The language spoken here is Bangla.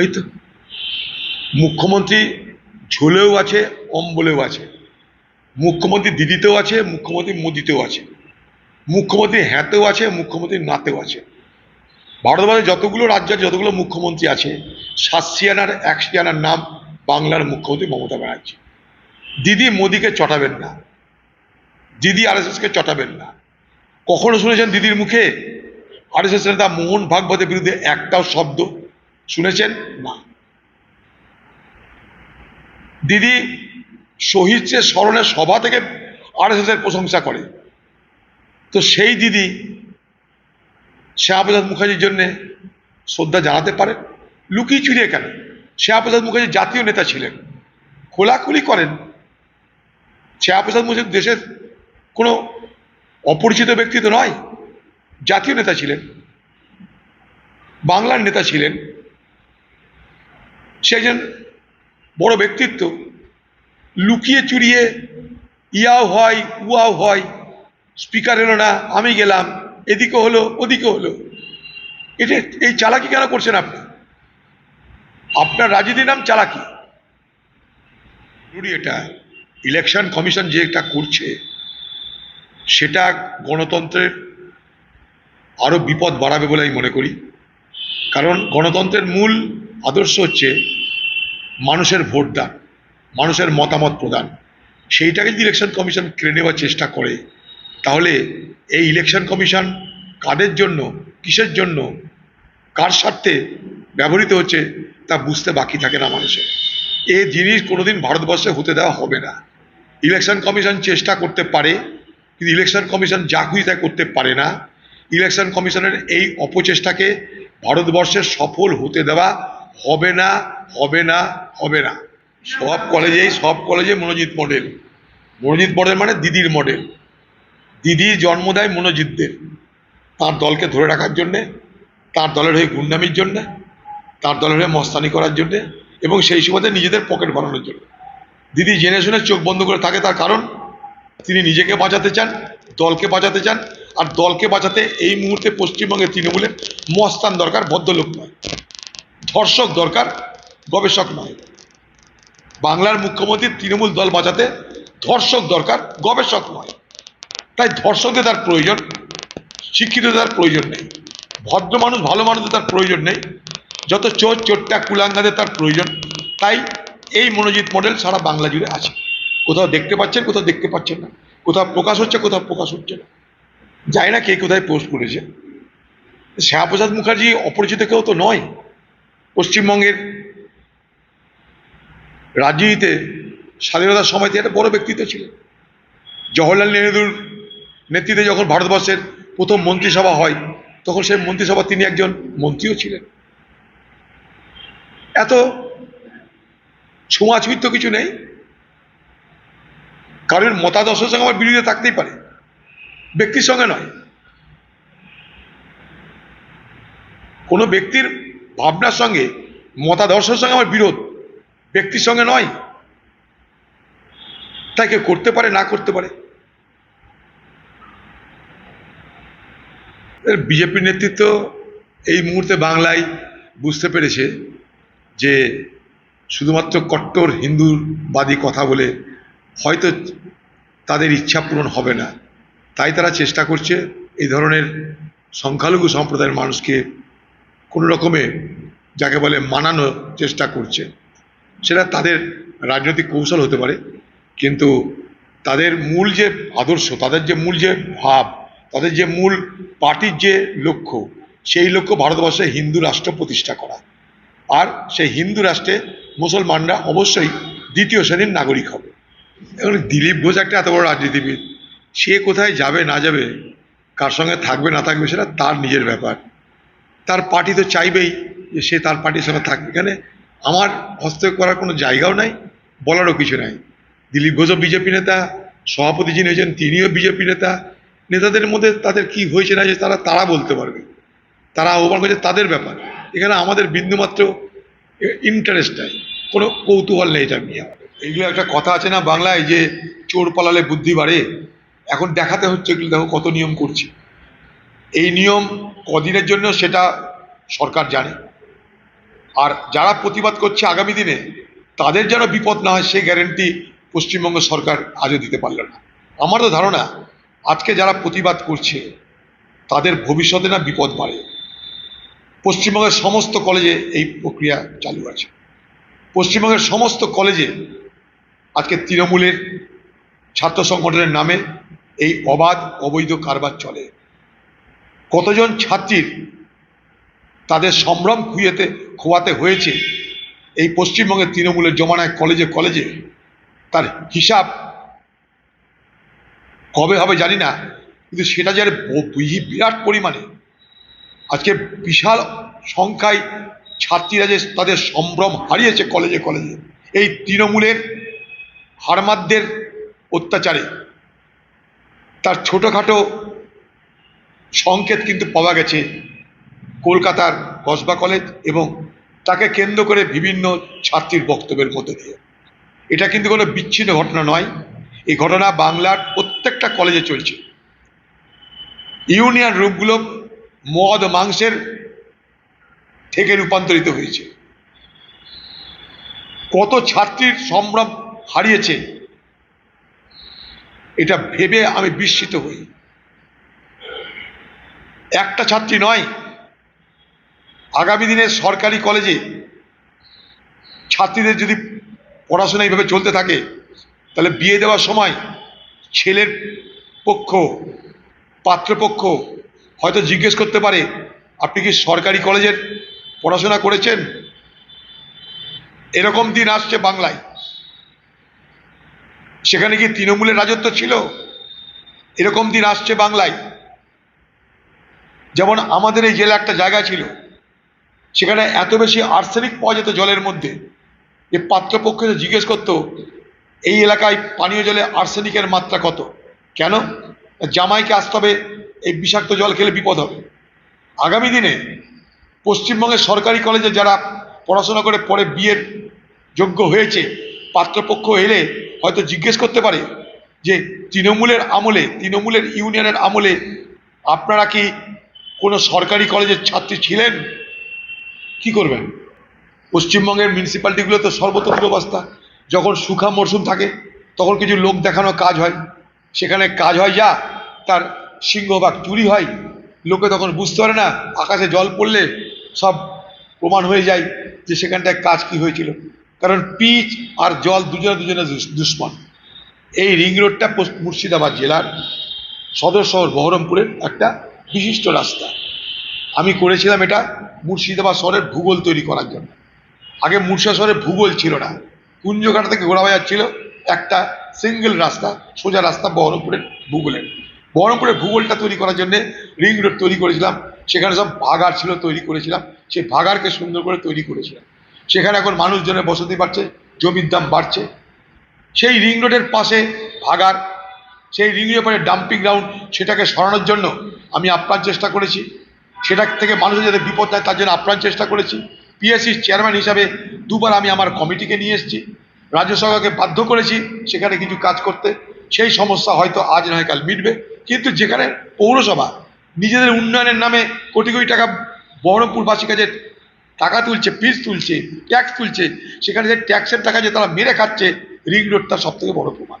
এই তো মুখ্যমন্ত্রী ঝোলেও আছে অম্বলেও আছে। মুখ্যমন্ত্রী দিদিতেও আছে, মুখ্যমন্ত্রী মোদিতেও আছে। মুখ্যমন্ত্রী হ্যাঁতেও আছে, মুখ্যমন্ত্রী নাতেও আছে। ভারতবর্ষে যতগুলো রাজ্য আছে, যতগুলো মুখ্যমন্ত্রী আছে, সাতশিয়ানার, একশিয়ানার নাম বাংলার মুখ্যমন্ত্রী মমতা ব্যানার্জি। দিদি মোদিকে চটাবেন না। দিদি আর আরএসএসকে চটাবেন না। কখনো শুনেছেন দিদির মুখে? আর এস আরএসএস নেতা মোহন ভাগবতের বিরুদ্ধে একটাও শব্দ শুনেছেন? না। দিদি শহীদদের স্মরণের সভা থেকে আরএসএস এর প্রশংসা করে, তো সেই দিদি শ্যামাপ্রসাদ মুখার্জির জন্যে শ্রদ্ধা জানাতে পারেন? লুকিয়ে চুরিয়ে কেন? শ্যামাপ্রসাদ মুখার্জি জাতীয় নেতা ছিলেন, খোলাখুলি করেন। শ্যামাপ্রসাদ মুখার্জি দেশের কোনো অপরিচিত ব্যক্তি তো নয়, জাতীয় নেতা ছিলেন, বাংলার নেতা ছিলেন। সে একজন বড় ব্যক্তিত্ব। লুকিয়ে চুরিয়ে ইয়াও হয়, উয়াও হয় স্পিকার এলো না, আমি গেলাম, এদিকে হলো, ওদিকে হলো। এটা, এই চালাকি কেন করছেন আপনি? আপনার রাজনীতির নাম চালাকি। জরুরি এটা। ইলেকশন কমিশন যে এটা করছে, সেটা গণতন্ত্রের আরও বিপদ বাড়াবে বলে আমি মনে করি। কারণ গণতন্ত্রের মূল আদর্শ হচ্ছে মানুষের ভোটদান, মানুষের মতামত প্রদান। সেইটাকে যদি ইলেকশন কমিশন কেড়ে নেওয়ার চেষ্টা করে, তাহলে এই ইলেকশন কমিশন কাদের জন্য, কিসের জন্য, কার স্বার্থে ব্যবহৃত হচ্ছে, তা বুঝতে বাকি থাকে না মানুষের। এ জিনিস কোনোদিন ভারতবর্ষে হতে দেওয়া হবে না। ইলেকশন কমিশন চেষ্টা করতে পারে, কিন্তু ইলেকশন কমিশন যা খুশি তাই করতে পারে না। ইলেকশন কমিশনের এই অপচেষ্টাকে ভারতবর্ষের সফল হতে দেওয়া হবে না হবে না হবে না। সব কলেজেই, সব কলেজে মনোজিৎ মডেল। মনোজিৎ মডেল মানে দিদির মডেল। দিদির জন্ম দেয় মনোজিৎদের, তার দলকে ধরে রাখার জন্যে, তার দলের হয়ে গুন্ডামির জন্যে, তার দলের হয়ে মস্তানি করার জন্যে এবং সেই সুবাদে নিজেদের পকেট বানানোর জন্য। দিদি জেনে শুনে চোখ বন্ধ করে থাকে তার কারণ, তিনি নিজেকে বাঁচাতে চান, দলকে বাঁচাতে চান, আর দলকে বাঁচাতে এই মুহূর্তে পশ্চিমবঙ্গে তৃণমূলের মস্তান দরকার, ভদ্রলোক নয়। ধর্ষক দরকার, গবেষক নয়। বাংলার মুখ্যমন্ত্রী তৃণমূল দল বাঁচাতে ধর্ষক দরকার, গবেষক নয়। তাই ধর্ষকদের তার প্রয়োজন, শিক্ষিতদের তার প্রয়োজন নেই। ভদ্র মানুষ, ভালো মানুষদের তার প্রয়োজন নেই। যত চোর, চোরটা, কুলাঙ্গাদের তার প্রয়োজন। তাই এই মনোজিৎ মডেল সারা বাংলা জুড়ে আছে। কোথাও দেখতে পাচ্ছেন, কোথাও দেখতে পাচ্ছেন না। কোথাও প্রকাশ হচ্ছে, কোথাও প্রকাশ হচ্ছে না। জানি না কে কোথায় পোস্ট করেছে। শ্যামাপ্রসাদ মুখার্জি অপরিচিত কেউ তো নয়। পশ্চিমবঙ্গের রাজনীতিতে স্বাধীনতার সময় তিনি একটা বড় ব্যক্তিত্ব ছিলেন জওহরলাল নেহরুর নেতৃত্বে যখন ভারতবর্ষের প্রথম মন্ত্রিসভা হয়, তখন সেই মন্ত্রিসভা তিনি একজন মন্ত্রীও ছিলেন। এত ছোঁয়াছুঁই তো কিছু নেই। কারোর মতাদর্শের সঙ্গে আমার বিরোধিতা থাকতেই পারে। ব্যক্তির সঙ্গে নয়। কোনো ব্যক্তির ভাবনার সঙ্গে, মতাদর্শের সঙ্গে আমার বিরোধ। ব্যক্তির সঙ্গে নয়। তাই কেউ করতে পারে, না করতে পারে। বিজেপির নেতৃত্ব এই মুহূর্তে বাংলায় বুঝতে পেরেছে যে শুধুমাত্র কট্টর হিন্দুবাদী কথা বলে হয়তো তাদের ইচ্ছা পূরণ হবে না। তাই তারা চেষ্টা করছে এই ধরনের সংখ্যালঘু সম্প্রদায়ের মানুষকে কোনো রকমে যাকে বলে মানানোর চেষ্টা করছে। সেটা তাদের রাজনৈতিক কৌশল হতে পারে, কিন্তু তাদের মূল যে আদর্শ, তাদের যে মূল যে ভাব, তাদের যে মূল পার্টির যে লক্ষ্য, সেই লক্ষ্য ভারতবর্ষে হিন্দু রাষ্ট্র প্রতিষ্ঠা করা। আর সেই হিন্দু রাষ্ট্রে মুসলমানরা অবশ্যই দ্বিতীয় শ্রেণির নাগরিক হবে। এখন দিলীপ ঘোষ একটা এত বড় রাজনীতিবিদ, সে কোথায় যাবে না যাবে, কার সঙ্গে থাকবে না থাকবে সেটা তার নিজের ব্যাপার। তার পার্টি তো চাইবেই যে সে তার পার্টির সঙ্গে থাকবে এখানে আমার হস্তক্ষেপ করার কোনো জায়গাও নাই, বলারও কিছু নাই। দিলীপ ঘোষও বিজেপি নেতা, সভাপতি যিনি হয়েছেন তিনিও বিজেপি নেতা। নেতাদের মধ্যে তাদের কি হয়েছে না যে তারা তারা বলতে পারবে। তারা আহ্বান করছে তাদের ব্যাপার। এখানে আমাদের বিন্দুমাত্র ইন্টারেস্ট নাই। কোনো কৌতূহল নেই এটা নিয়ে। এইগুলো একটা কথা আছে না বাংলায় যে চোর পালালে বুদ্ধি বাড়ে? এখন দেখাতে হচ্ছে এগুলো দেখো কত নিয়ম করছি। এই নিয়ম কদিনের জন্য সেটা সরকার জানে। আর যারা প্রতিবাদ করছে আগামী দিনে, তাদের যেন বিপদ না হয়, সেই গ্যারেন্টি পশ্চিমবঙ্গ সরকার আজও দিতে পারল না। আমার তো ধারণা, আজকে যারা প্রতিবাদ করছে, তাদের ভবিষ্যতে না বিপদ বাড়ে। পশ্চিমবঙ্গের সমস্ত কলেজে এই প্রক্রিয়া চালু আছে। পশ্চিমবঙ্গের সমস্ত কলেজে আজকে তৃণমূলের ছাত্র সংগঠনের নামে এই অবাধ, অবৈধ কারবার চলে। কতজন ছাত্রীর তাদের সম্ভ্রম খুঁয়েতে খোয়াতে হয়েছে, এই পশ্চিমবঙ্গের তৃণমূলের জমানায় কলেজে কলেজে, তার হিসাব কবে হবে জানি না, কিন্তু সেটা যে আর বিরাট পরিমাণে, আজকে বিশাল সংখ্যায় ছাত্রীরা যে তাদের সম্ভ্রম হারিয়েছে কলেজে কলেজে, এই তৃণমূলের হারমাদদের অত্যাচারে, তার ছোটোখাটো সংকেত কিন্তু পাওয়া গেছে কলকাতার কসবা কলেজ এবং তাকে কেন্দ্র করে বিভিন্ন ছাত্রীর বক্তব্যের মধ্যে দিয়ে। এটা কিন্তু কোনো বিচ্ছিন্ন ঘটনা নয়। এই ঘটনা বাংলার প্রত্যেকটা কলেজে চলছে। ইউনিয়ন রূপগুলো মদ, মাংসের থেকে রূপান্তরিত হয়েছে। কত ছাত্রীর সম্ভ্রম হারিয়েছে, এটা ভেবে আমি বিস্মিত হই। একটা ছাত্রী নয়। আগামী দিনে সরকারি কলেজে ছাত্রীদের যদি পড়াশোনা এইভাবে চলতে থাকে, তাহলে বিয়ে দেওয়ার সময় ছেলের পক্ষ, পাত্রপক্ষ হয়তো জিজ্ঞেস করতে পারে, আপনি কি সরকারি কলেজের পড়াশোনা করেছেন? এরকম দিন আসছে বাংলায়। সেখানে কি তৃণমূলের রাজত্ব ছিল। এরকম দিন আসছে বাংলায়। যেমন আমাদের এই জেলা একটা জায়গা ছিল, সেখানে এত বেশি আর্সেনিক পাওয়া যেত জলের মধ্যে। যে পাত্রপক্ষ জিজ্ঞেস করতো, এই এলাকায় পানীয় জলে আর্সেনিকের মাত্রা কত? কেন? জামাইকে আসতে হবে, এই বিষাক্ত জল খেলে বিপদ হবে। আগামী দিনে পশ্চিমবঙ্গের সরকারি কলেজে যারা পড়াশোনা করে পরে বিয়ের যোগ্য হয়েছে, পাত্রপক্ষ এলে হয়তো জিজ্ঞেস করতে পারে যে, তৃণমূলের আমলে, তৃণমূলের ইউনিয়নের আমলে আপনারা কি কোনো সরকারি কলেজের ছাত্রী ছিলেন? কি করবেন? পশ্চিমবঙ্গের মিউনিসিপ্যালিটিগুলো তো সর্বতন্ত্র অবস্থা। যখন সুখা মরশুম থাকে, তখন কিছু লোক দেখানো কাজ হয়। সেখানে কাজ হয় যা, তার সিংহভাগ চুরি হয়। লোকে তখন বুঝতে পারে না, আকাশে জল পড়লে সব প্রমাণ হয়ে যায় যে সেখানটায় কাজ কি হয়েছিল। কারণ পিচ আর জল দুজনে দুজনে দুশ্মন। এই রিং রোডটা মুর্শিদাবাদ জেলার সদর শহর বহরমপুরের একটা বিশিষ্ট রাস্তা। আমি করেছিলাম এটা মুর্শিদাবাদ শহরের ভূগোল তৈরি করার জন্য। আগে মুর্শিদা শহরে ভূগোল ছিল না। কুঞ্জঘাটা থেকে ঘোড়াবাজার ছিল একটা সিঙ্গেল রাস্তা, সোজা রাস্তা বহরমপুরের ভূগোলের। বহরমপুরের ভূগোলটা তৈরি করার জন্য রিং রোড তৈরি করেছিলাম। সেখানে সব ভাগার ছিল তৈরি করেছিলাম। সেই ভাগারকে সুন্দর করে তৈরি করেছিলাম। সেখানে এখন মানুষজনের বসতি বাড়ছে, জমির দাম বাড়ছে। সেই রিং রোডের পাশে ভাগার সেই রিং পাশে ডাম্পিং গ্রাউন্ড সেটাকে সরানোর জন্য আমি আপ্রাণ চেষ্টা করেছি। সেটা থেকে মানুষের যাতে বিপদ হয় তার জন্য আপ্রাণ চেষ্টা করেছি। পিএসসির চেয়ারম্যান হিসাবে দুবার আমি আমার কমিটিকে নিয়ে এসেছি। রাজ্য সরকারকে বাধ্য করেছি সেখানে কিছু কাজ করতে। সেই সমস্যা হয়তো আজ নয়, কাল মিটবে। কিন্তু যেখানে পৌরসভা নিজেদের উন্নয়নের নামে কোটি কোটি টাকা বহরমপুরবাসীর কাছে টাকা তুলছে ফিস তুলছে ট্যাক্স তুলছে, সেখানে যে ট্যাক্সের টাকা যে তারা মেরে খাচ্ছে রিং রোডটা সব থেকে বড় প্রমাণ।